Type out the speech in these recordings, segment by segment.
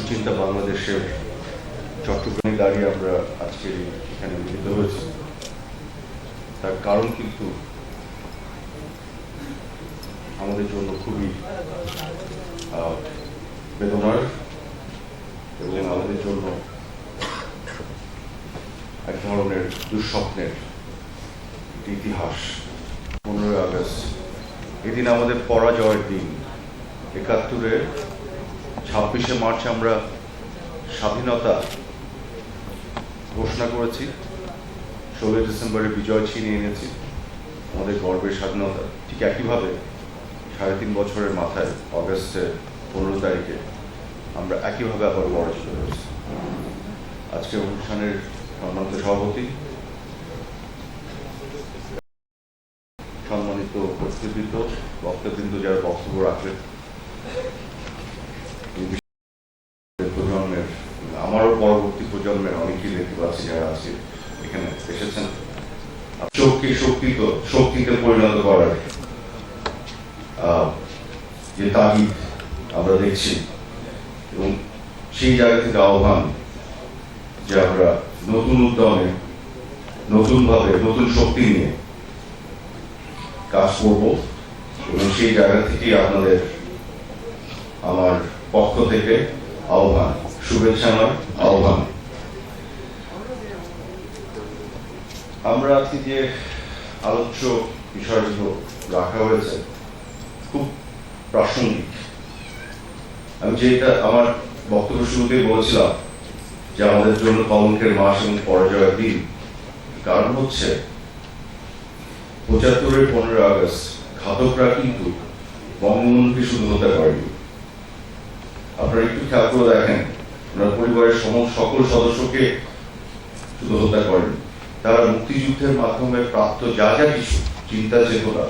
সুচিন্তা বাংলাদেশের চট্টগ্রামে দাঁড়িয়ে আমরা আজকে এখানে মিলিত হয়েছি। তার কারণ কিন্তু আমাদের জন্য খুবই বেদনার এবং আমাদের জন্য এক ধরনের দুঃস্বপ্নের ইতিহাস। পনেরোই আগস্ট, এদিন আমাদের পরাজয়ের দিন একাত্তরে ছাব্বিশে মার্চ আমরা স্বাধীনতা ঘোষণা করেছি। ষোলোই ডিসেম্বরে বিজয় ছিনিয়ে এনেছি। আমাদের গর্বের স্বাধীনতা। ঠিক একইভাবে সাড়ে তিন বছরের মাথায় অগস্টের পনেরো তারিখে আমরা একইভাবে আবার পরাজিত হয়েছি আজকে অনুষ্ঠানের সম্মানিত সভাপতি, সম্মানিত উপস্থিতবৃন্দ, বক্তবৃন্দ যারা বক্তব্য রাখলেন এই বিষয়ে প্রজন্মের আমারও পরবর্তী প্রজন্মের অনেকেই দেখতে পাচ্ছি যারা আছে এখানে এসেছেন শক্তি শক্তিত পরিণত করার। যে তাগিদ আমরা দেখছি এবং সেই জায়গা থেকে আহ্বান যে আমরা নতুন উদ্যমে, নতুনভাবে, নতুন শক্তি নিয়ে কাজ করব এবং সেই জায়গা থেকেই আপনাদের আমার পক্ষ থেকে আহ্বান, শুভেচ্ছা নয় আহ্বান। আমরা আজকে যে আলোচ্য বিষয়গুলো রাখা হয়েছে খুব প্রাসঙ্গিক। আমি যেটা আমার বক্তব্য শুরুতেই বলেছিলাম যে আমাদের জন্য কলঙ্কের মাস এবং পরাজয়ের দিন কারণ হচ্ছে পঁচাত্তরের পনেরোই আগস্ট ঘাতকরা কিন্তু বঙ্গবন্ধুকে শুধু হত্যা করেনি। আপনারা একটু খেয়াল করে দেখেন, ওনার পরিবারের সমস্ত সকল সদস্যকে শুধু হত্যা করেন। তারা মুক্তিযুদ্ধের মাধ্যমে প্রাপ্ত যা যা কিছু, চিন্তা চেতনা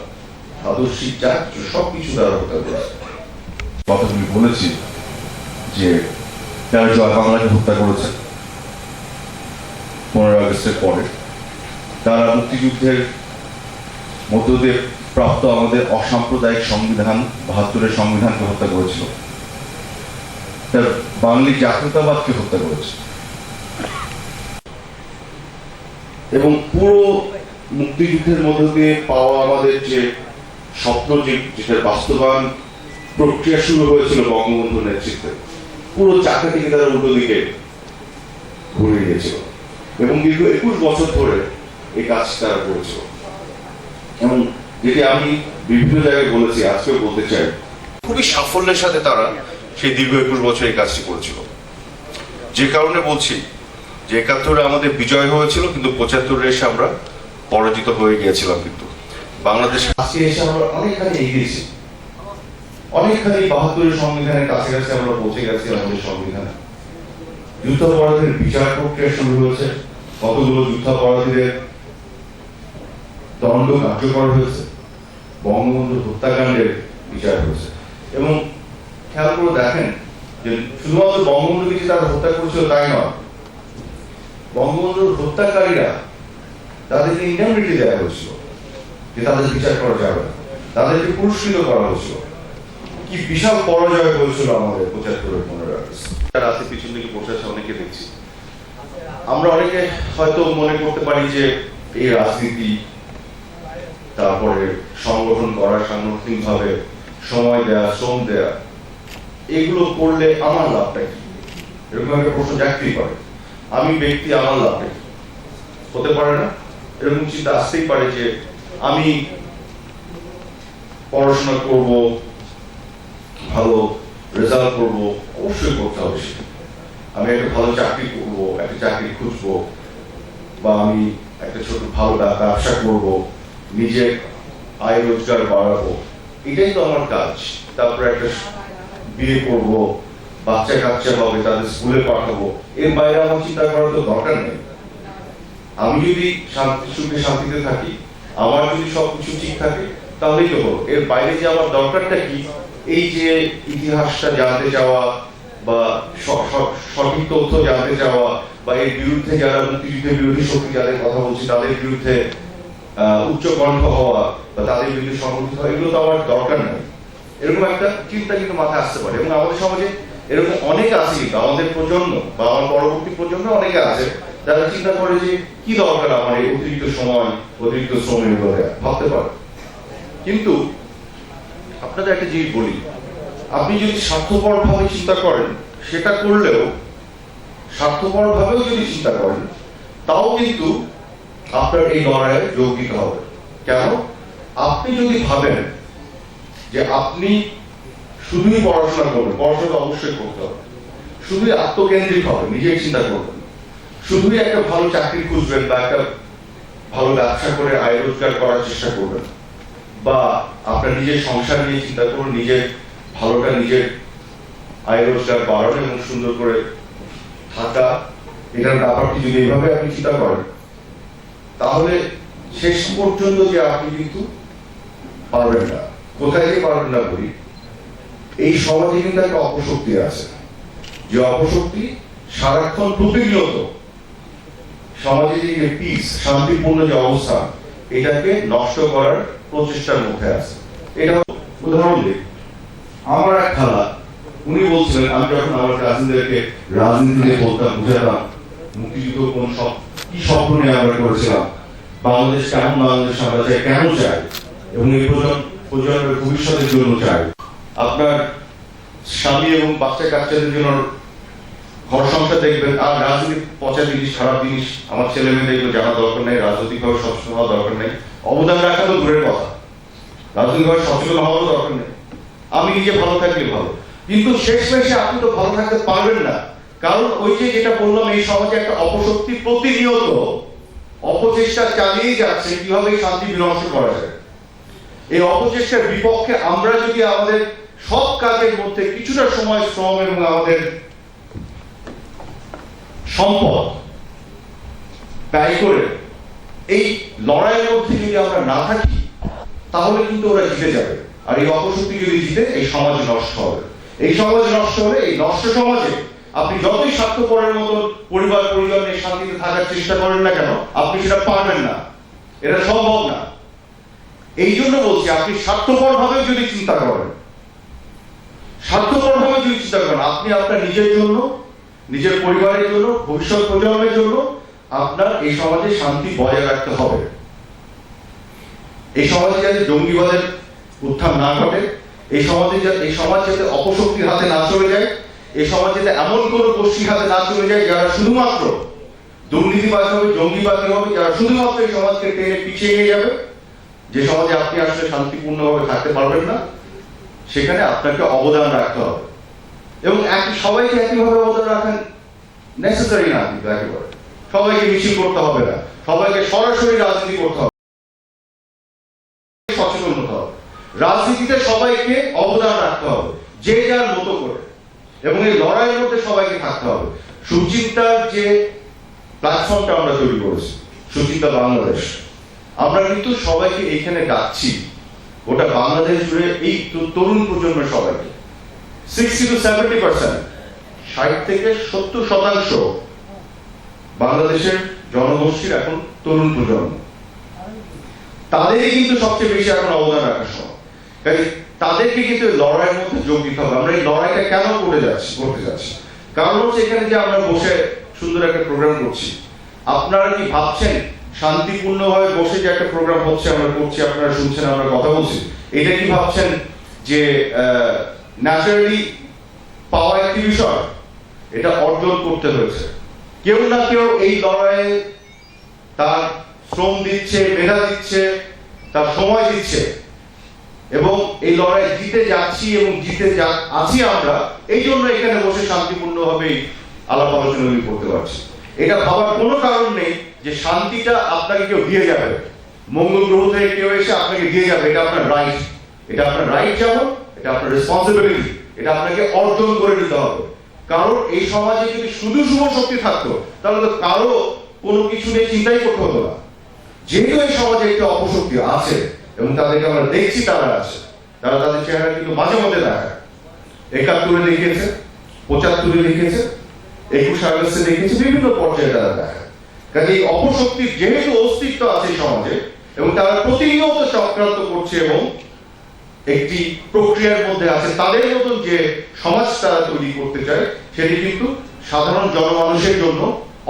আদর্শিক যা কিছু সব কিছু তারা হত্যা করেছে। কথা তুমি বলেছি যে যারা জয় বাংলাকে হত্যা করেছে পনেরোই আগস্টের পরে, তারা মুক্তিযুদ্ধের মধ্য দিয়ে প্রাপ্ত আমাদের অসাম্প্রদায়িক সংবিধান, বাহাত্তরের সংবিধানকে হত্যা করেছিল। তার বাঙালি জাতীয়তাবাদকে হত্যা করেছে। এবং পুরো মুক্তিযুদ্ধের মধ্য দিয়ে পাওয়া আমাদের যে স্বপ্ন যেটার বাস্তবায়ন প্রক্রিয়া শুরু হয়েছিল বঙ্গবন্ধুর নেতৃত্বে, পুরো চাকাটিকে তারা উল্টো দিকে ঘুরিয়ে গিয়েছিল এবং দীর্ঘ একুশ বছর ধরে এই কাজ তারা করেছিল। এবং যেটি আমি বিভিন্ন জায়গায় বলেছি, আজকেও বলতে চাই, খুবই সাফল্যের সাথে তারা সেই দীর্ঘ একুশ বছর এই কাজটি করেছিল। যে কারণে বলছি যে একাত্তরে আমাদের বিজয় হয়েছিল, কিন্তু পঁচাত্তরে এসে আমরা পরাজিত হয়ে গিয়েছিলাম কিন্তু। বাংলাদেশ এসে আমরা অনেকখানি এগিয়েছি অনেকখানি বাহাত্তরের সংবিধানের আমরা পৌঁছে গেছি আমাদের যুদ্ধাপরাধের বিচার প্রক্রিয়া শুরু হয়েছে। কতগুলো যুদ্ধাপরাধীদের দণ্ড কার্যকর হয়েছে। বঙ্গবন্ধু হত্যাকাণ্ডের বিচার হয়েছে। এবং খেয়াল করে দেখেন যে শুধুমাত্র বঙ্গবন্ধুকে যে তারা হত্যা করেছিল তাই নয় বঙ্গবন্ধুর হত্যাকারীরা তাদেরকে ইন্ডামনিটি দেওয়া হয়েছিল যে তাদের বিচার করা যাবে না। তাদেরকে পুরস্কৃত করা হয়েছিল। কি বিশাল পরাজয় হয়েছিল আমাদের পঁচাত্তরের পনেরো আগস্ট রাতে পিছন দিকে বসে আছে অনেকে দেখছি। আমরা অনেকে হয়তো মনে করতে পারি যে এই রাজনীতি তারপরে সংগঠন করা সাংগঠনিক ভাবে সময় দেয়া, শ্রম দেয়া, এগুলো করলে আমার লাভটা কি? এরকম একটা প্রশ্ন জাগতেই পারে। আমি ব্যক্তি আমার লাভে হতে পারে না? এরকম চিন্তা আসতেই পারে যে আমি পড়াশোনা করব, ভালো রেজাল্ট করব, অবশ্যই করতে হবে আমি একটা ভালো চাকরি করব, একটা চাকরি খুঁজবো, বা আমি একটা ছোট ভালো ব্যবসা করব নিজে আয় রোজগার বাড়াবো। এটাই তো আমার কাজ। তারপরে একটা বিয়ে করব বাচ্চা কাচ্চা হবে তাদের স্কুলে পাঠাবো। এর বাইরে আমার চিন্তা করার তো দরকার নেই। আমি যদি শান্তি, সুখে শান্তিতে থাকি, আমার যদি সবকিছু ঠিক থাকে, তাহলেই তো হলো এর বাইরে যে আমার দরকারটা কি? এই যে ইতিহাসটা জানতে চাওয়া বা সঠিক তথ্য জানতে চাওয়া বা এর বিরুদ্ধে যারা মুক্তিযুদ্ধের বিরোধী শক্তি যাদের কথা বলছি, তাদের বিরুদ্ধে উচ্চ কণ্ঠ হওয়া বা তাদের বিরুদ্ধে সংগঠিত হওয়া, এগুলো তো আমার দরকার নেই। এরকম একটা চিন্তা কিন্তু মাথায় আসতে পারে। এবং আমাদের সমাজে এরকম অনেক আছে আমাদের প্রজন্ম বা আমার পরবর্তী প্রজন্ম অনেকে আছে যারা চিন্তা করে যে কি দরকার আমার এই অতিরিক্ত সময়, অতিরিক্ত শ্রমের করে ভাবতে পারে। কিন্তু আপনাদের একটা জিনিস বলি, আপনি যদি স্বার্থপর ভাবে চিন্তা করেন, সেটা করলেও স্বার্থপর ভাবেও যদি চিন্তা করেন, তাও কিন্তু আপনার এই লড়াইয়ে যোগ দিতে হবে। কেন? আপনি যদি ভাবেন যে আপনি শুধুই পড়াশোনা করবেন পড়াশোনা অবশ্যই করতে হবে। শুধুই আত্মকেন্দ্রিক হবে নিজের চিন্তা করবেন শুধুই একটা ভালো চাকরি খুঁজবেন বা একটা ভালো ব্যবসা করে আয় রোজগার করার চেষ্টা করবেন। বা আপনার নিজের সংসার নিয়ে চিন্তা করুন, নিজের ভালোটা নিজের আয় রোজগার বাড়ানো এবং সুন্দর করে থাকা। এটার ব্যাপারটি যদি এইভাবে আপনি চিন্তা করেন, তাহলে শেষ পর্যন্ত যে আপনি কিন্তু পারবেন না। কোথায় যে পারবেন না বলি এই সমাজে কিন্তু একটা অপশক্তি আছে। যে অপশক্তি সারাক্ষণ প্রতিনিয়ত সমাজে যে পিস শান্তিপূর্ণ যে অবস্থা, এটাকে নষ্ট করার প্রচেষ্টার মধ্যে আছে। এটা উদাহরণ দিই। আমার এক খালা, উনি বলছিলেন, আমি যখন আমার কাজিনদেরকে রাজনীতি নিয়ে বলতাম, বুঝাতাম, মুক্তিযুদ্ধ কোন সব কি স্বপ্ন নিয়ে আমরা করেছিলাম, বাংলাদেশ কেমন, বাংলাদেশ আমরা চাই কেন চাই এবং এই প্রজন্ম প্রজন্মের ভবিষ্যতের জন্য চাই আপনার স্বামী এবং বাচ্চা কাচ্চাদের জন্য ঘর সংসার দেখবেন, আর রাজনীতি, পচা জিনিস, খারাপ জিনিস, আমার ছেলে মেয়ে দেখবে জানা দরকার নেই রাজনৈতিকভাবে সচেতন হওয়া দরকার নেই, অবদান রাখা তো দূরের কথা। রাজনৈতিকভাবে সচেতন হওয়ারও দরকার নেই। আমি নিজে ভালো থাকলে ভালো। কিন্তু শেষ মেশে আপনি তো ভালো থাকতে পারবেন না। কারণ ওই যে যেটা বললাম, এই সমাজে একটা অপশক্তি প্রতিনিয়ত অপচেষ্টা চালিয়েই যাচ্ছে, কীভাবে শান্তি বিনষ্ট করা যায়। এই অপচেষ্টার বিপক্ষে আমরা যদি আমাদের সব কাজের মধ্যে কিছুটা সময়, শ্রম এবং আমাদের সম্পদ ব্যয় করে এই লড়াইয়ের মধ্যে যদি আমরা না থাকি, তাহলে কিন্তু ওরা জিতে যাবে। আর এই অপশক্তি যদি জিতে, এই সমাজ নষ্ট হবে। এই সমাজ নষ্ট হলে, এই নষ্ট সমাজে আপনি যতই স্বার্থপরের মতো পরিবার নিয়ে শান্তিতে থাকার চেষ্টা করেন না কেন, আপনি সেটা পারবেন না। এটা সম্ভব না। এই জন্য বলছি, আপনি স্বার্থপর ভাবে যদি চিন্তা করেন স্বার্থপর ভাবে যদি চিন্তা করেন, আপনি আপনার নিজের জন্য, নিজের পরিবারের জন্য, ভবিষ্যৎ প্রজন্মের জন্য আপনার এই সমাজে শান্তি বজায় রাখতে হবে। এই সমাজে যাতে জঙ্গিবাদের উত্থান না ঘটে, এই সমাজে এই সমাজ যাতে অপশক্তির হাতে না চলে যায়, এই সমাজ যাতে এমন কোন গোষ্ঠীর হাতে না চলে যায় যারা শুধুমাত্র দুর্নীতিবাজ হবে, জঙ্গিবাদী হবে, যারা শুধুমাত্র এই সমাজকে টেনে পিছিয়ে নিয়ে যাবে, যে সমাজে আপনি আসলে শান্তিপূর্ণভাবে থাকতে পারবেন না। সেখানে আপনাকে অবদান রাখতে হবে। এবং এক সবাইকে একইভাবে অবদান রাখেন নেসেসারি না কিন্তু একেবারে। সবাইকে মিছিল করতে হবে না। সবাইকে সরাসরি রাজনীতি করতে হবে। সচেতন হতে হবে। রাজনীতিতে সবাইকে অবদান রাখতে হবে, যে যার মতো করে। এবং এই লড়াইয়ের মধ্যে সবাইকে থাকতে হবে। সুচিন্তার যে প্ল্যাটফর্মটা আমরা তৈরি করেছি, সুচিন্তা বাংলাদেশ, আমরা কিন্তু সবাইকে এইখানে ডাকছি। ওটা বাংলাদেশ জুড়ে এই তরুণ প্রজন্মের সবাইকে। সিক্সটি টু সেভেন্টি পার্সেন্ট ষাট থেকে সত্তর শতাংশ বাংলাদেশের জনগোষ্ঠীর এখন তরুণ প্রজন্ম। তাদেরই কিন্তু সবচেয়ে বেশি এখন অবদান রাখার সময়। তাদেরকে কিন্তু লড়াইয়ের মধ্যে যোগ দিতে হবে। আমরা এই লড়াইটা কেন করে যাচ্ছি করতে যাচ্ছি? কারণ হচ্ছে এখানে যে আমরা বসে সুন্দর একটা প্রোগ্রাম করছি। আপনারা কি ভাবছেন শান্তিপূর্ণভাবে বসে যে একটা প্রোগ্রাম হচ্ছে, আমরা করছি, আপনারা শুনছেন, আমরা কথা বলছি। এটা কি ভাবছেন যে ন্যাচারালি পাওয়া একটি বিষয়, এটা অর্জন করতে হয়েছে। কেউ না কেউ এই লড়াইয়ে তার শ্রম দিচ্ছে, মেধা দিচ্ছে, তার সময় দিচ্ছে। এবং এই লড়াই জিতে যাচ্ছি এবং জিতে আছি আমরা, এই জন্য এখানে বসে শান্তিপূর্ণভাবে এই আলাপ আলোচনা করতে পারছি। এটা ভাবার কোনো কারণ নেই যে শান্তিটা আপনাকে কেউ দিয়ে যাবে। মঙ্গল গ্রহ থেকে কেউ এসে আপনাকে দিয়ে যাবে, এটা আপনার রাইট এটা আপনার রাইট যেমন এটা আপনার রেসপন্সিবিলিটি এটা আপনাকে অর্জন করে নিতে হবে। কারণ এই সমাজে যদি শুধু শুভ শক্তি থাকতো, তাহলে তো কারও কোনো কিছু নিয়ে চিন্তাই করতে হতো না। যেহেতু এই সমাজে একটি অপশক্তি আছে, এবং তাদেরকে আমরা দেখছি তারা আছে, তারা তাদের চেহারা কিন্তু মাঝে মধ্যে দেখায়। একাত্তরে দেখিয়েছে পঁচাত্তরে দেখিয়েছে একুশ আগস্টে দেখিয়েছে বিভিন্ন পর্যায়ে তারা দেখায় এই অপশক্তির যেহেতু অস্তিত্ব আছে সমাজে, এবং তারা প্রতিনিয়ত চক্রান্ত করছে এবং একটি প্রক্রিয়ার মধ্যে আছে, তাদের মতন যে সমাজ তারা তৈরি করতে চায়, সেটি কিন্তু সাধারণ জনমানুষের জন্য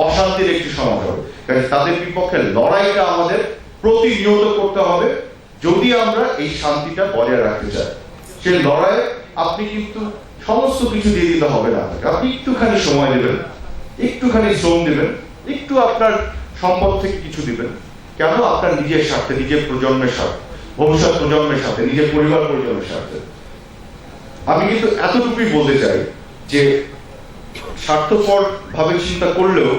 অশান্তির একটি সমাজ হবে। কাজে তাদের বিপক্ষে লড়াইটা আমাদের প্রতিনিয়ত করতে হবে, যদি আমরা এই শান্তিটা বজায় রাখতে চাই। সেই লড়াইয়ে আপনি কিন্তু সমস্ত কিছু দিয়ে দিতে হবে না। আপনি একটুখানি সময় দেবেন একটুখানি শ্রম দেবেন একটু আপনার সম্পদ থেকে কিছু দিবেন। কেন? আপনার নিজের স্বার্থে, নিজের প্রজন্মের স্বার্থে, ভবিষ্যৎ প্রজন্মের সাথে নিজের পরিবার পরিজনের স্বার্থে। আমি কিন্তু এতটুকুই বলতে চাই যে স্বার্থপর ভাবে চিন্তা করলেও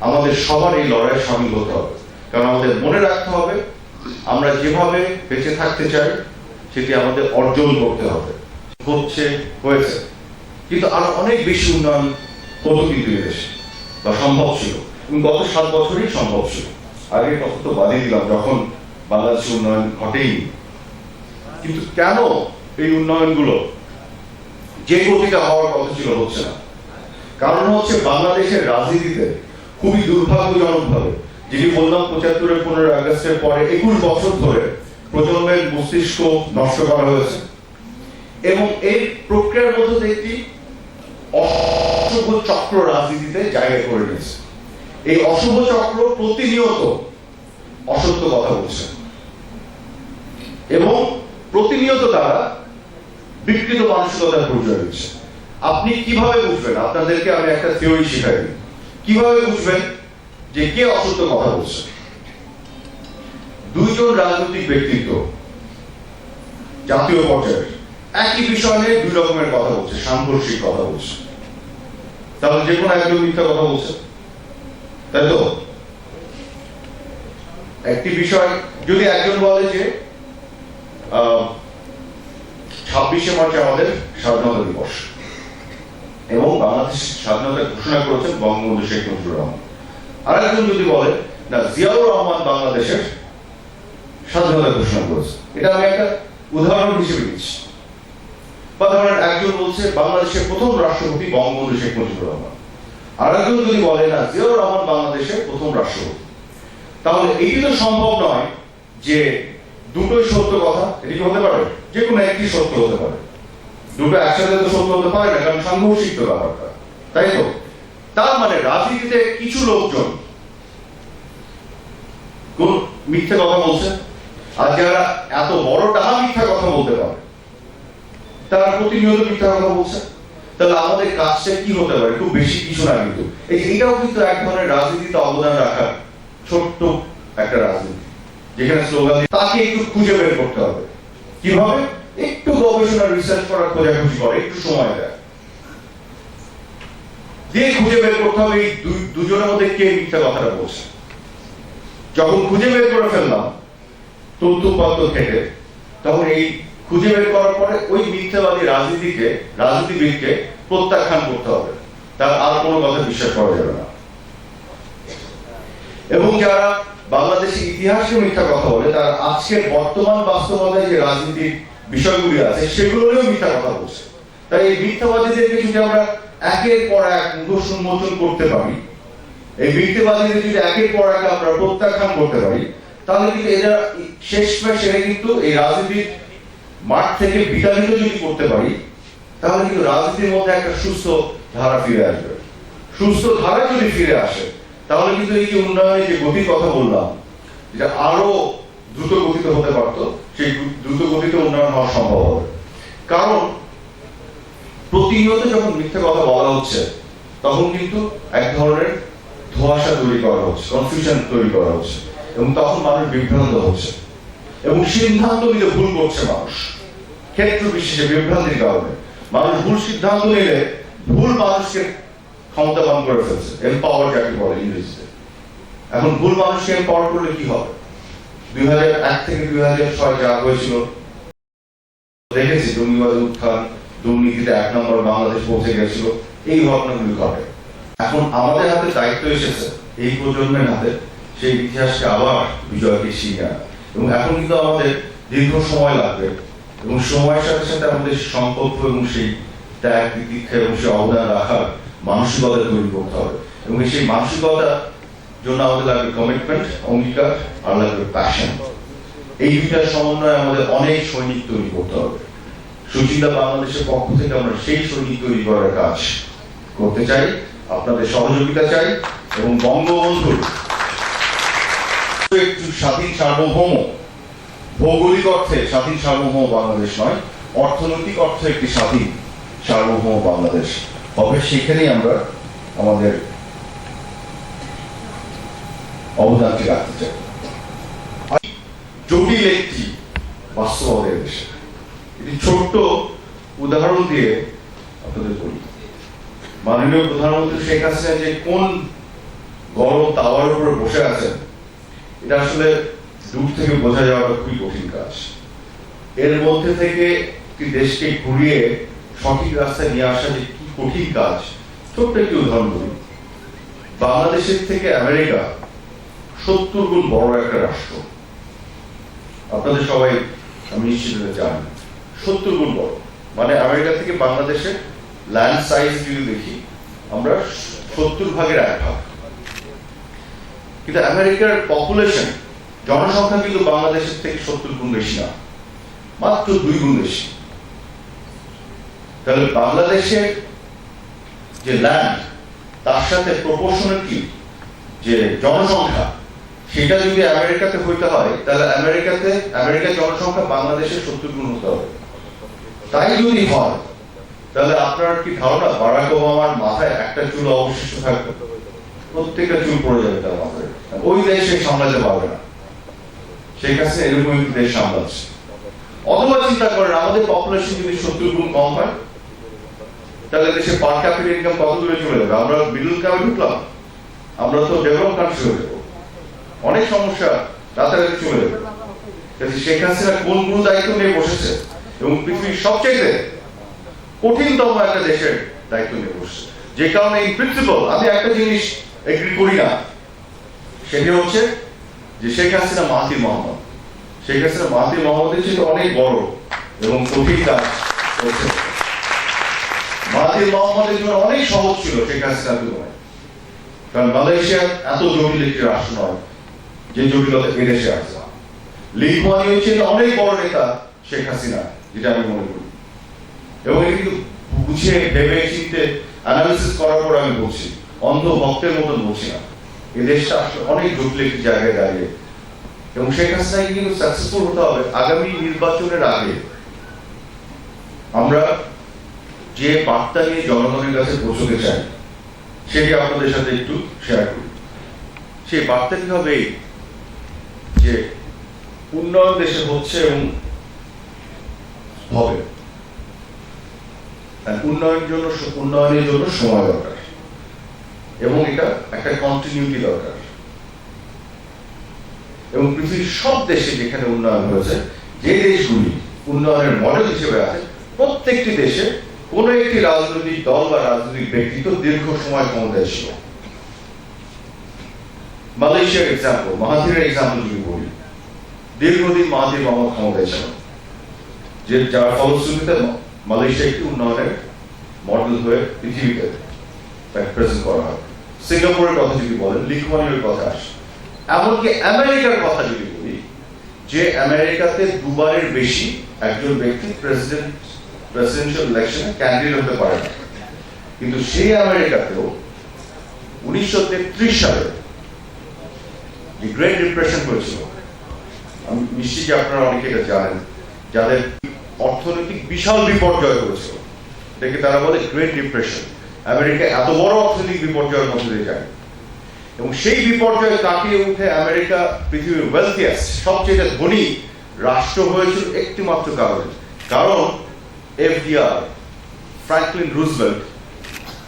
আমাদের সবার এই লড়াইয়ে সামিল হতে হবে। কারণ আমাদের মনে রাখতে হবে, আমরা যেভাবে বেঁচে থাকতে চাই, সেটি আমাদের অর্জন করতে হবে। হচ্ছে, হয়েছে। কিন্তু আরও অনেক বেশি উন্নয়ন হতো কিন্তু এদেশে বা সম্ভব ছিল। গত সাত বছরই সম্ভব ছিল। আগে কথা তো বাদই দিলাম, যখন বাংলাদেশে উন্নয়ন ঘটেই কিন্তু কেন এই উন্নয়নগুলো যে গতিতে হওয়ার কথা ছিল হচ্ছে না? কারণ হচ্ছে বাংলাদেশের রাজনীতিতে খুবই দুর্ভাগ্যজনক ভাবে যেটি বললাম পঁচাত্তরের পনেরো আগস্টের পরে একুশ বছর ধরে প্রজন্মের মস্তিষ্ক নষ্ট করা হয়েছে। এবং এই প্রক্রিয়ার মধ্যে দিয়ে একটি অশুভ চক্র রাজনীতিতে জায়গা করে নিয়েছে। এই অশুভ চক্র প্রতিনিয়ত অসত্য কথা বলছে। এবং প্রতিনিয়ত তারা বিকৃত মানসিকতার পরিচয় দিচ্ছে। আপনি কীভাবে বুঝবেন? আপনাদেরকে আমি একটা থিওরি শিখাই দিই। কীভাবে বুঝবেন যে কে অসত্য কথা বলছে? দুইজন রাজনৈতিক ব্যক্তিত্ব জাতীয় পর্যায়ের একই বিষয় নিয়ে দুই রকমের কথা বলছে, সাংঘর্ষিক কথা বলছে। তাহলে যে কোনো একজন মিথ্যা কথা বলছে। তাই তো? একটি বিষয়, যদি একজন বলে যে ছাব্বিশে মার্চ আমাদের স্বাধীনতা দিবস, এবং বাংলাদেশ স্বাধীনতা ঘোষণা করেছেন বঙ্গবন্ধু শেখ মুজিবুর রহমান। আর একজন যদি বলে, না, জিয়াউর রহমান বাংলাদেশের স্বাধীনতা ঘোষণা করেছে। এটা আমি একটা উদাহরণ হিসেবে দিচ্ছি বা ধরেন একজন বলছে বাংলাদেশের প্রথম রাষ্ট্রপতি বঙ্গবন্ধু শেখ মুজিবুর রহমান। আর একজন যদি বলে না, জিয়াউর রহমান বাংলাদেশের প্রথম রাষ্ট্রপতি। তাহলে এটি তো সম্ভব নয় যে দুটোই সত্য কথা, এটি কি হতে পারে? যে কোনো একটি সত্য হতে পারে। দুটো একসাথে তো সত্য হতে পারে না, কারণ সাংঘর্ষিক তো ব্যাপারটা। তাই তো? তার মানে রাজনীতিতে কিছু লোকজন, কোন মিথ্যে কথা বলছে? আর যারা এত বড় টাকা মিথ্যা কথা বলতে পারে তারা প্রতিনিয়ত মিথ্যা কথা বলছে। তাহলে আমাদের কাজটা কি হতে পারে? খুব বেশি কিছু না কিন্তু। এই যে কিন্তু এক ধরনের রাজনীতিতে অবদান রাখার ছোট্ট একটা রাজনীতি। যেখানে স্লোগান তাকে একটু খুঁজে বের করতে হবে। কীভাবে? একটু গবেষণা রিসার্চ করার খোঁজাখুঁজি করে, একটু সময় দেয়। খুঁজে বের করতে হবে এই দুজনের মধ্যে কে মিথ্যা কথাটা বলছে। যখন খুঁজে বের করে ফেললাম তথ্যপাত্র থেকে তখন এই খুঁজে বের করার পরে ওই মিথ্যাবাদী রাজনীতিকে, রাজনীতিবিদকে প্রত্যাখ্যান করতে হবে। তার আর কোনো কথা বিশ্বাস করা যাবে না। এবং যারা বাংলাদেশের ইতিহাসে মিথ্যা কথা বলে, তারা আজকের বর্তমান বাস্তবতায় যে রাজনীতির বিষয়গুলি আছে সেগুলো নিয়েও মিথ্যা কথা বলছে। তাই এই মিথ্যাবাদীদেরকে যদি আমরা একের পর এক মুখোশ উন্মোচন করতে পারি, এই মিথ্যাবাদীদের যদি একের পর এক আমরা প্রত্যাখ্যান করতে পারি, তাহলে কিন্তু এরা শেষমেশ এরা কিন্তু এই রাজনীতির মাঠ থেকে বিতাড়িত যদি করতে পারি, তাহলে কিন্তু রাজনীতির মধ্যে একটা সুস্থ ধারা ফিরে আসবে। সুস্থ ধারা যদি ফিরে আসে, তাহলে কিন্তু এই যে উন্নয়নের যে গতির কথা বললাম, যেটা আরও দ্রুত গতিতে হতে পারত, সেই দ্রুত গতিতে উন্নয়ন হওয়া সম্ভব হবে। কারণ প্রতিনিয়ত যখন মিথ্যে কথা বলা হচ্ছে, তখন কিন্তু এক ধরনের ধোঁয়াশা তৈরি করা হচ্ছে কনফিউশন তৈরি করা হচ্ছে, এবং তখন মানুষ বিভ্রান্ত হচ্ছে। এবং সিদ্ধান্ত নিতে ভুল করছে মানুষ। ক্ষেত্র বিশেষে বিভ্রান্তির কারণে। মানুষ ভুল সিদ্ধান্ত নিলে ভুল মানুষকে ক্ষমতাবান করে ফেলছে। এম্পাওয়ার যাকে বলে ইংরেজিতে। এখন ভুল মানুষকে এম্পাওয়ার করলে কি হবে? দুই হাজার এক থেকে দুই হাজার ছয় যা হয়েছিল, দেখেছি জঙ্গিবাদ উত্থান, দুর্নীতিতে এক নম্বর বাংলাদেশ পৌঁছে গেছিল, এই ঘটনাগুলি ঘটে। এখন আমাদের হাতে দায়িত্ব এসেছে, এই প্রজন্মের হাতে। সেই ইতিহাসকে আবার বিজয়কে শিখে আনা। এবং এখন কিন্তু আমাদের দীর্ঘ সময় লাগবে। এবং সময়ের সাথে সাথে আমাদের সংকল্প এবং সেই ত্যাগ দীক্ষা এবং সেই অবদান রাখার মানসিকতা তৈরি করতে হবে। এবং সেই মানসিকতার জন্য আমাদের লাগবে কমিটমেন্ট অঙ্গীকার আর লাগবে প্যাশন এই দুইটার সমন্বয়ে আমাদের অনেক সৈনিক তৈরি করতে হবে। সুচিন্তা বাংলাদেশের পক্ষ থেকে আমরা সেই সৈনিক তৈরি করার কাজ করতে চাই। আপনাদের সহযোগিতা চাই এবং বঙ্গবন্ধুর একটু স্বাধীন সার্বভৌম। ভৌগোলিক অর্থে স্বাধীন সার্বভৌম বাংলাদেশ নয়, অর্থনৈতিক অর্থে একটি স্বাধীন সার্বভৌম বাংলাদেশ হবে। সেখানেই আমরা আমাদের অবদানকে রাখতে চাই। জটিল একটি বাস্তবতার দেশে। ছোট্ট উদাহরণ দিয়ে আপনাদের বলি। মাননীয় প্রধানমন্ত্রী শেখ হাসিনা যে কোন গরম তাওয়ার উপরে বসে আছেন এটা আসলে দূর থেকে বোঝা যাওয়াটা খুবই কঠিন কাজ। এর মধ্যে থেকে দেশকে ঘুরিয়ে সঠিক রাস্তায় নিয়ে আসা যে কি কঠিন কাজ, ছোট্ট একটি উদাহরণ বলি। বাংলাদেশের থেকে আমেরিকা সত্তর গুণ বড় একটা রাষ্ট্র। আপনাদের সবাই, আমি নিশ্চিত জানেন সত্তর গুণ বড়। মানে আমেরিকা থেকে বাংলাদেশের ল্যান্ড সাইজ যদি দেখি, আমরা সত্তর ভাগের এক ভাগ। কিন্তু আমেরিকার পপুলেশন জনসংখ্যা কিন্তু বাংলাদেশের থেকে সত্তর গুণ বেশি না, মাত্র দুই গুণ বেশি। তাহলে বাংলাদেশের যে ল্যান্ড তার সাথে প্রপোর্শনেটলি যে জনসংখ্যা, সেটা যদি আমেরিকাতে হইতে হয়, তাহলে আমেরিকাতে, আমেরিকার জনসংখ্যা বাংলাদেশের সত্তর গুণ হতে হবে। তাই যদি হয়, তাহলে আপনার কি ধারণা, বারাক ওবামার মাথায় একটা চুল অবশিষ্ট থাকবে? প্রত্যেকটা চুল পড়ে যাবে তার মাথায়। ওই দেশ সে সামলাতে পারবে না। সেই কাছে এরকম একটি দেশ সামলাচ্ছে অথবা চিন্তা করেন, আমাদের পপুলেশন যদি সত্তর গুণ কম হয়, তাহলে দেশে পার ক্যাপিটাল ইনকাম কত দূরে চলে যাবে? আমরা মিডল ক্যাপে ঢুকলাম, আমরা তো ডেভেলপ কান্ট্রি হয়ে যাব। অনেক সমস্যা রাতারাতি চলে যাবে। শেখ হাসিনা কোন কোন দায়িত্ব নিয়ে বসেছে? এবং পৃথিবীর সবচেয়ে কঠিনতম একটা দেশের দায়িত্ব নিয়ে বসছে। যে কারণে ইন প্রিন্সিপাল আমি একটা জিনিস এগ্রি করি না। সেটি হচ্ছে যে Sheikh Hasina Mahathir Mohamad. Sheikh Hasina Mahathir মোহাম্মদের চেয়ে অনেক বড় এবং কঠিন কাজ করছে মাহাতির মোহাম্মদের অনেক সহজ ছিল শেখ তুলনায় কারণ মালয়েশিয়া এত জটিল একটি রাষ্ট্র নয় যে জটিলতা আছে লীগ ওয়ানি হচ্ছে অনেক বড় নেতা শেখ হাসিনা, যেটা আমি মনে করি। এবং কিন্তু বুঝে ভেবে চিনতে অ্যানালিসিস করার পর আমি বলছি। অন্ধ ভক্তের মতন বলছি না। এই অনেক জটিল জায়গায় দাঁড়িয়ে। এবং শেখ হাসিনাকে কিন্তু সাকসেসফুল হতে হবে আগামী নির্বাচনের আগে। আমরা যে বার্তা নিয়ে জনগণের কাছে পৌঁছতে চাই, সেটি আপনাদের সাথে একটু শেয়ার করি। সেই বার্তা কি হবে যে উন্নয়ন দেশে হচ্ছে এবং হবে? আর উন্নয়নের জন্য উন্নয়নের জন্য সময় দরকার। এবং এটা একটা কন্টিনিউটি দরকার। এবং পৃথিবীর সব দেশে যেখানে উন্নয়ন হয়েছে, যে দেশগুলি উন্নয়নের মডেল হিসেবে আছে, প্রত্যেকটি দেশে কোন একটি রাজনৈতিক দল বা রাজনৈতিক ব্যক্তিত্ব দীর্ঘ সময় ক্ষমতায় ছিল। মালয়েশিয়ার এক্সাম্পল মাহাথিরের এক্সাম্পল যদি বলি, দীর্ঘদিন মাহাথির মোহাম্মদ ক্ষমতায় ছিল, যে যার ফলশ্রুতিতে মালয়েশিয়া একটি উন্নয়নের মডেল হয়ে পৃথিবীতে প্রেজেন্ট করা হয়। সিঙ্গাপুরের কথা যদি বলেন লিখমানের কথা আসে। এমনকি আমেরিকার কথা যদি বলি, যে আমেরিকাতে দুবারের বেশি একজন ব্যক্তি প্রেসিডেন্ট প্রেসিডেন্সিয়াল ইলেকশনে ক্যান্ডিডেট হতে পারে কিন্তু সেই আমেরিকাতেও উনিশশো তেত্রিশ সালে যে গ্রেট ডিপ্রেশন হয়েছিল। আমি নিশ্চিত যে আপনারা অনেকে এটা জানেন, যাদের অর্থনৈতিক বিশাল বিপর্যয় হয়েছিল, এটাকে তারা বলে গ্রেট ডিপ্রেশন আমেরিকা এত বড় অর্থনৈতিক বিপর্যয়ের মধ্যে দিয়ে যায়। এবং সেই বিপর্যয় কাটিয়ে উঠে আমেরিকা পৃথিবীর ওয়েলথিয়াস্ট সবচেয়ে ধনী রাষ্ট্র হয়েছিল একটি মাত্র কারণে। কারণ এফডিআর ফ্র্যাঙ্কলিন রুজভেল্ট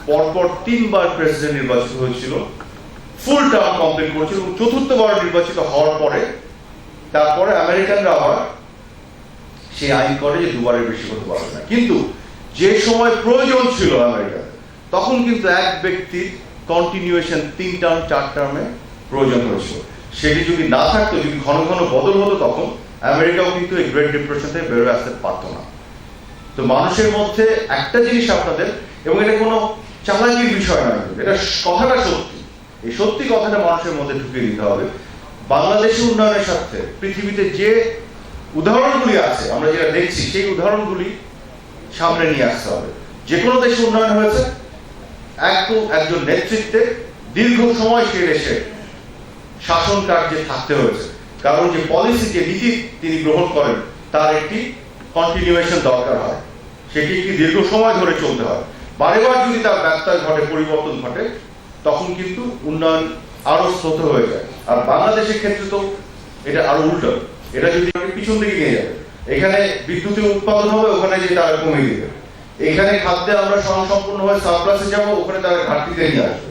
পরপর তিনবার প্রেসিডেন্ট নির্বাচিত হয়েছিল ফুল টার্ম কমপ্লিট করেছিল এবং চতুর্থবার নির্বাচিত হওয়ার পরে, তারপরে আমেরিকানরা আবার সেই আইন করে যে দুবারের বেশি হতে পারবে না। কিন্তু যে সময় প্রয়োজন ছিল আমেরিকাতে তখন কিন্তু এক ব্যক্তির কন্টিনিউয়েশন তিন টার্ম চার টার্মে প্রয়োজন হয়েছিল সেটি যদি না থাকতো, যদি ঘন ঘন বদল হতো, তখন আমেরিকাও কিন্তু এই গ্রেট ডিপ্রেশন থেকে বেরোয় আসতে পারতো না। তো মানুষের মধ্যে একটা জিনিস আপনাদের, এবং এটা কোনো চালাকির বিষয় নয়, এটা কথাটা সত্যি। এই সত্যি কথাটা মানুষের মধ্যে ঢুকিয়ে দিতে হবে। বাংলাদেশের উন্নয়নের সাথে পৃথিবীতে যে উদাহরণগুলি আছে, আমরা যেটা দেখছি, সেই উদাহরণগুলি সামনে নিয়ে আসতে হবে। যে কোনো দেশে উন্নয়ন হয়েছে একটু একজন নেতৃত্বে দীর্ঘ সময় সে দেশে শাসন কার্যে থাকতে হয়েছে। কারণ যে পলিসি যে নীতি তিনি গ্রহণ করেন, তার একটি কন্টিনিউয়েশন দরকার হয়। সেটি একটি দীর্ঘ সময় ধরে চলতে হয়। বারে বার যদি তার ব্যবসায় ঘটে, পরিবর্তন ঘটে, তখন কিন্তু উন্নয়ন আরও স্রোত হয়ে যায়। আর বাংলাদেশের ক্ষেত্রে তো এটা আরও উল্টো। এটা যদি পিছন দিকে নিয়ে যাবে এখানে বিদ্যুতের উৎপাদন হবে, ওখানে যে তারা কমিয়ে দিবে। এখানে খাদ্যে আমরা স্বয়ংসম্পূর্ণ হয়ে সারপ্লাসে যাব, ওখানে তারা ঘাটতিতে নিয়ে আসবে।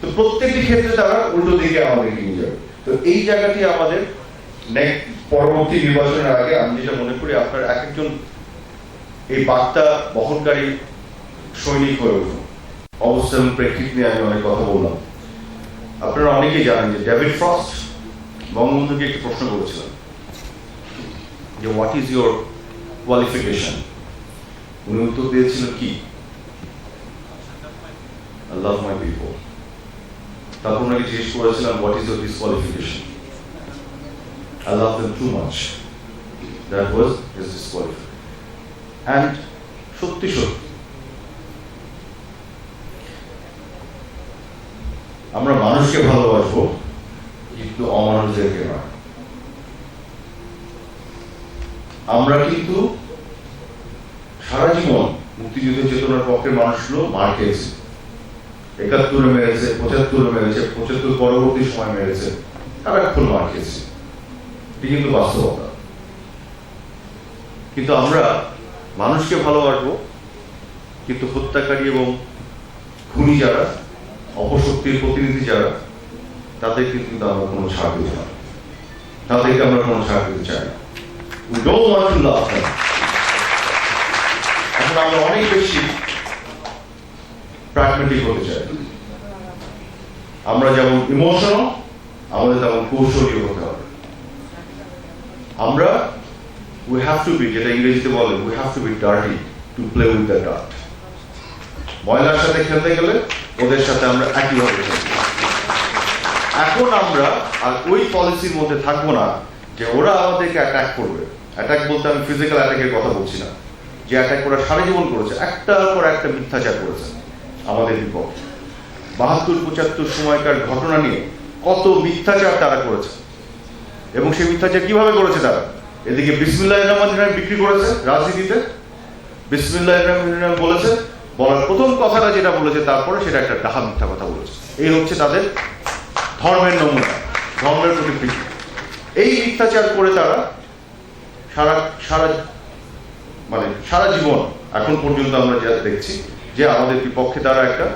তো প্রত্যেকটি ক্ষেত্রে তারা উল্টো দিকে আমাদের নিয়ে যাবে। তো এই জায়গাটি আমাদের পরবর্তী নির্বাচনের আগে আমি যেটা মনে করি, আপনার এক একজন এই বার্তা বহনকারী সৈনিক হয়ে উঠুন। অবস্থা এবং প্রেক্ষিত নিয়ে আমি অনেক কথা বললাম। আপনারা অনেকেই জানেন যে ডেভিড ফ্রস্ট বঙ্গবন্ধুকে একটি প্রশ্ন করেছিলেন যে হোয়াট ইজ ইউর কোয়ালিফিকেশন উনি উত্তর দিয়েছিলেন কি? আই লাভ মাই পিপল তারপর জিজ্ঞেস করেছিলাম what is your disqualification and সত্যি সত্যি, আমরা মানুষকে ভালোবাসবো, কিন্তু অমানুষদেরকে নয়। আমরা কিন্তু সারা জীবন মুক্তিযুদ্ধ চেতনার পক্ষের মানুষগুলো মার খেয়েছে একাত্তরে মেরেছে, পঁচাত্তরে মেরেছে, পঁচাত্তর পরবর্তী সময় মেরেছে। তারা এখন মার খেয়েছে এটি কিন্তু বাস্তবতা। কিন্তু আমরা মানুষকে ভালোবাসবো, কিন্তু হত্যাকারী এবং খুনি যারা, অপশক্তির প্রতিনিধি যারা তাদেরকে কিন্তু আমরা কোনো ছাড় দেব না। তাদেরকে আমরা কোনো ছাড় দিতে চাই না। We don't want to love এখন আমরা অনেক বেশি প্র্যাগমেটিক হতে চাই আমরা যেমন ইমোশনাল আমাদের তেমন কৌশলী হতে হবে। আমরা উই হ্যাভ টু বি যেটা ইংরেজিতে বলে we have to be dirty to play with the dirt ময়লার সাথে খেলতে গেলে ওদের সাথে আমরা একইভাবে খেলতে এখন আমরা, আর ওই পলিসির মধ্যে থাকব না যে ওরা আমাদেরকে অ্যাটাক করবে। অ্যাটাক বলতে আমি ফিজিক্যাল অ্যাটাকের কথা বলছি না। যে অ্যাটাক ওরা সারা জীবন করেছে, একটার পর একটা মিথ্যাচার করেছে আমাদের বিপক্ষে। বাহাত্তর, পঁচাত্তর সময়কার ঘটনা নিয়ে কত মিথ্যাচার তারা করেছে। এবং সেই মিথ্যাচার কীভাবে করেছে তারা? এদিকে বিসমিল্লাহ রহমান বিক্রি করেছে রাজনীতিতে। বিসমিল্লাহ রহমান বলেছে, বলার প্রথম কথাটা যেটা বলেছে তারপরে সেটা একটা ডাহা মিথ্যা কথা বলেছে। এই হচ্ছে তাদের ধর্মের নমুনা, ধর্মের প্রতি এই মিথ্যাচার করে তারা সারা সারা মানে সারা জীবন এখন পর্যন্ত আমরা যা দেখছি যে আমাদের বিপক্ষে তারা একটা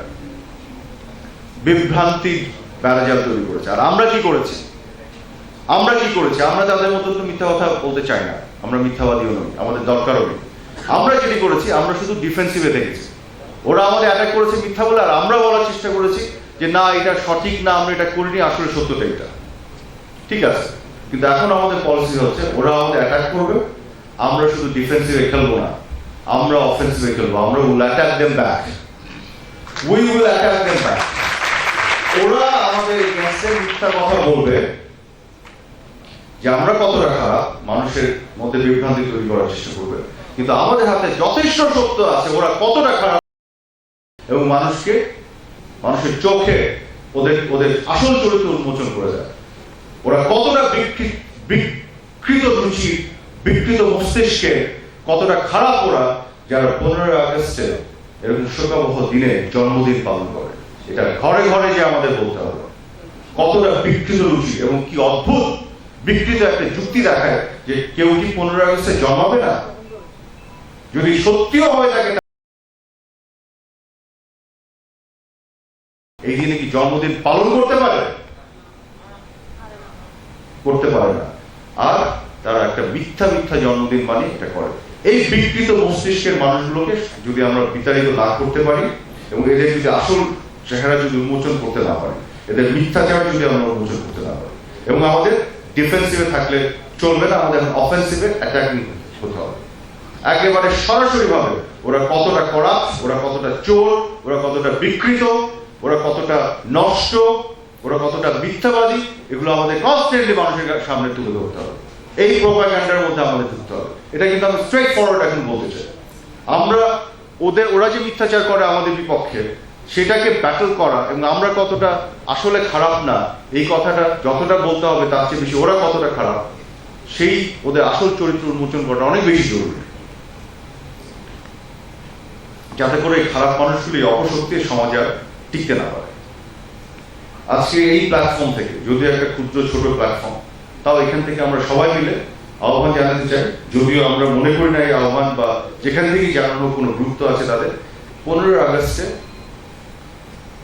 বিভ্রান্তি বেড়াজাল তৈরি করেছে। আর আমরা কি করেছি? আমরা কি করেছি? আমরা তাদের মতো তো মিথ্যা কথা বলতে চাই না। আমরা মিথ্যাবাদীও নই, আমাদের দরকারও নেই। আমরা যেটি করেছি, আমরা শুধু ডিফেন্সিভে দেখেছি ওরা আমাদের অ্যাটাক করেছে মিথ্যা বলে, আর আমরা বলার চেষ্টা করেছি যে, না, এটা সঠিক না, আমরা এটা করিনি, আসলে সত্যটা এটা। ঠিক আছে? কিন্তু এখন আমাদের পলিসি হচ্ছে, ওরা আমাদের অ্যাটাক করবে আমরা শুধু ডিফেন্সিভে খেলব না, আমরা অফেন্সিভে খেলব, আমরা will attack them back we will attack them back ওরা আমাদের এগেনস্টে মিথ্যা কথা বলবে, যে আমরা কতটা খারাপ, মানুষের মধ্যে বিভ্রান্তি তৈরি করার চেষ্টা করবে। কিন্তু আমাদের হাতে যথেষ্ট সত্য আছে, ওরা কতটা খারাপ এবং মানুষকে, মানুষের চোখে ওদের ওদের আসল চরিত্র উন্মোচন করে দেয়। ওরা কতটা বিকৃ- বিকৃত রুচি বিকৃত মস্তিষ্কে কতটা খারাপ ওরা, যারা পনেরোই আগস্টে এরকম শোকাবহ দিনে জন্মদিন পালন করে। এটা ঘরে ঘরে যে আমাদের বলতে হবে। কতটা বিকৃত রুচি এবং কি অদ্ভুত বিকৃত একটা যুক্তি দেখায় যে কেউ কি পনেরোই আগস্টে জন্মাবে না? যদি সত্যিও হয়ে থাকে এই দিনে কি জন্মদিন পালন করতে পারে? করতে পারে না। আর তারা একটা মিথ্যা মিথ্যা জন্মদিন মানে এটা করে। এই বিকৃত মস্তিষ্কের মানুষগুলোকে যদি আমরা বিতাড়িত না করতে পারি এবং এদের যদি আসল চেহারা যদি উন্মোচন করতে না পারি, এদের মিথ্যাচার যদি আমরা উন্মোচন করতে না পারি, এবং আমাদের ডিফেন্সিভে থাকলে চলবে না, আমাদের অফেন্সিভে অ্যাটাকিং হতে হবে। একেবারে সরাসরি ভাবে ওরা কতটা করা ওরা কতটা চোর, ওরা কতটা বিকৃত, ওরা কতটা নষ্ট, ওরা কতটা মিথ্যাবাদী, এগুলো আমাদের কনস্ট্যান্টলি মানুষের সামনে তুলে ধরতে হবে। এই প্রোপাগান্ডার মধ্যে আমাদের ঢুকতে হবে। এটা কিন্তু আমি স্ট্রেট ফরওয়ার্ড এখন বলতে চাই। আমরা ওদের, ওরা যে মিথ্যাচার করে আমাদের বিপক্ষে, সেটাকে ব্যাটল করা এবং আমরা কতটা আসলে খারাপ না, এই কথাটা যতটা বলতে হবে তার চেয়ে বেশি ওরা কতটা খারাপ, সেই ওদের আসল চরিত্র উন্মোচন করাটা অনেক বেশি জরুরি। যাতে করে এই খারাপ মানুষগুলি অপশক্তি সমাজে আর টিকতে না পারে। আজকে এই প্ল্যাটফর্ম থেকে, যদিও একটা ক্ষুদ্র ছোট প্ল্যাটফর্ম তাও এখান থেকে আমরা সবাই মিলে আহ্বান জানাতে চাই। যদিও আমরা মনে করি না এই আহ্বান বা যেখান থেকে জানানোর কোনো গুরুত্ব আছে তাদের। পনেরোই আগস্টে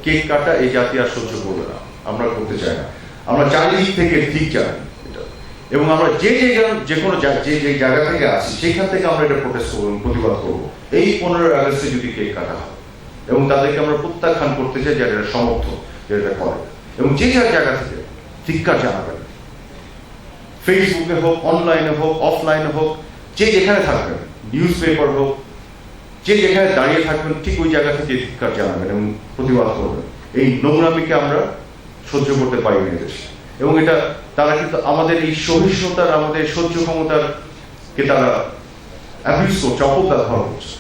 কেক কাটা এই জাতি আর সহ্য করবে না। আমরা করতে চাই না। আমরা চারিদিক থেকে ঠিক এটা। এবং আমরা যে যে যে কোনো যে যে জায়গা থেকে আছি সেখান থেকে আমরা এটা প্রোটেস্ট করব প্রতিবাদ করব। এই পনেরোই আগস্টে যদি কেক কাটা হয়। এবং তাদেরকে আমরা প্রত্যাখ্যান করতে চাই যারা সমর্থ যারা এটা করে। এবং যে যার জায়গা থেকে ধিক্কার জানাবেন ফেসবুকে হোক অনলাইনে হোক অফলাইনে হোক, যে যেখানে থাকবেন নিউজ পেপার হোক, যে যেখানে দাঁড়িয়ে থাকবেন, ঠিক ওই জায়গা থেকে ধিক্কার জানাবেন এবং প্রতিবাদ করবেন। এই নোংরামিকে আমরা সহ্য করতে পারি না এদেশে এবং এটা তারা কিন্তু আমাদের এই সহিষ্ণুতার, আমাদের সহ্য ক্ষমতার কে তারা অ্যাবিউজ করছে, অপব্যবহার করছে।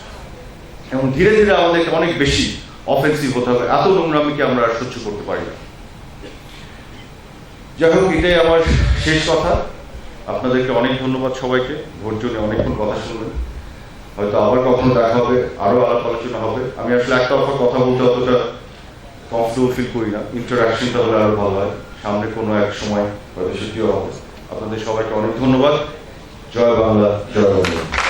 এবং ধীরে ধীরে আমাদেরকে অনেক বেশি অফেন্সিভ হতে হবে। এত নোংরামিকে আমরা সহ্য করতে পারি না। যাই হোক, এটাই আমার শেষ কথা। আপনাদেরকে অনেক ধন্যবাদ সবাইকে। ভোট জন্য অনেকক্ষণ কথা শুনলেন। হয়তো আবার কখনো দেখা হবে আরও আলাপ আলোচনা হবে। আমি আসলে একটা কথা কথা বলতে অতটা কমফোর্টেবল ফিল করি না। ইন্টারাকশনটা হলে আরও ভালো হয়। সামনে কোনো এক সময় হয়তো সেটিও হবে। আপনাদের সবাইকে অনেক ধন্যবাদ। জয় বাংলা জয় বাংলা।